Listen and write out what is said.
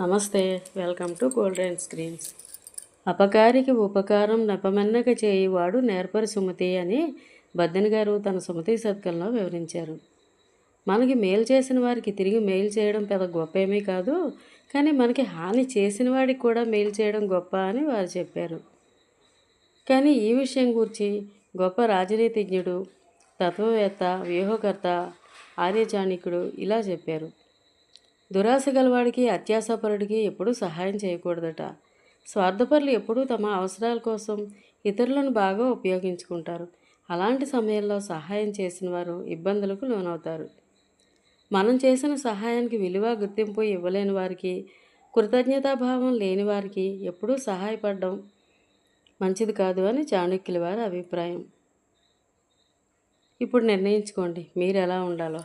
నమస్తే welcome to and screens అపకారికి ఉపకారం నెపమెన్నక చేయువాడు నేర్పరి సుమతి అని బద్దెన్ గారు తన సుమతి సత్కంలో వివరించారు. మనకి మేలు చేసిన వారికి తిరిగి మేలు చేయడం పెద్ద గొప్ప ఏమీ కాదు కానీ మనకి హాని చేసిన వాడికి కూడా మేలు చేయడం గొప్ప అని వారు చెప్పారు. కానీ ఈ విషయం గురించి గొప్ప రాజనీతిజ్ఞుడు తత్వవేత్త వ్యూహకర్త ఆర్యచాణికుడు ఇలా చెప్పారు. దురాశ గలవాడికి అత్యాసపరుడికి ఎప్పుడూ సహాయం చేయకూడదట. స్వార్థపరులు ఎప్పుడూ తమ అవసరాల కోసం ఇతరులను బాగా ఉపయోగించుకుంటారు. అలాంటి సమయంలో సహాయం చేసిన వారు ఇబ్బందులకు లోనవుతారు. మనం చేసిన సహాయానికి విలువ గుర్తింపు ఇవ్వలేని వారికి కృతజ్ఞతాభావం లేని వారికి ఎప్పుడూ సహాయపడడం మంచిది కాదు అని చాణక్యుల వారి అభిప్రాయం. ఇప్పుడు నిర్ణయించుకోండి మీరు ఎలా ఉండాలో.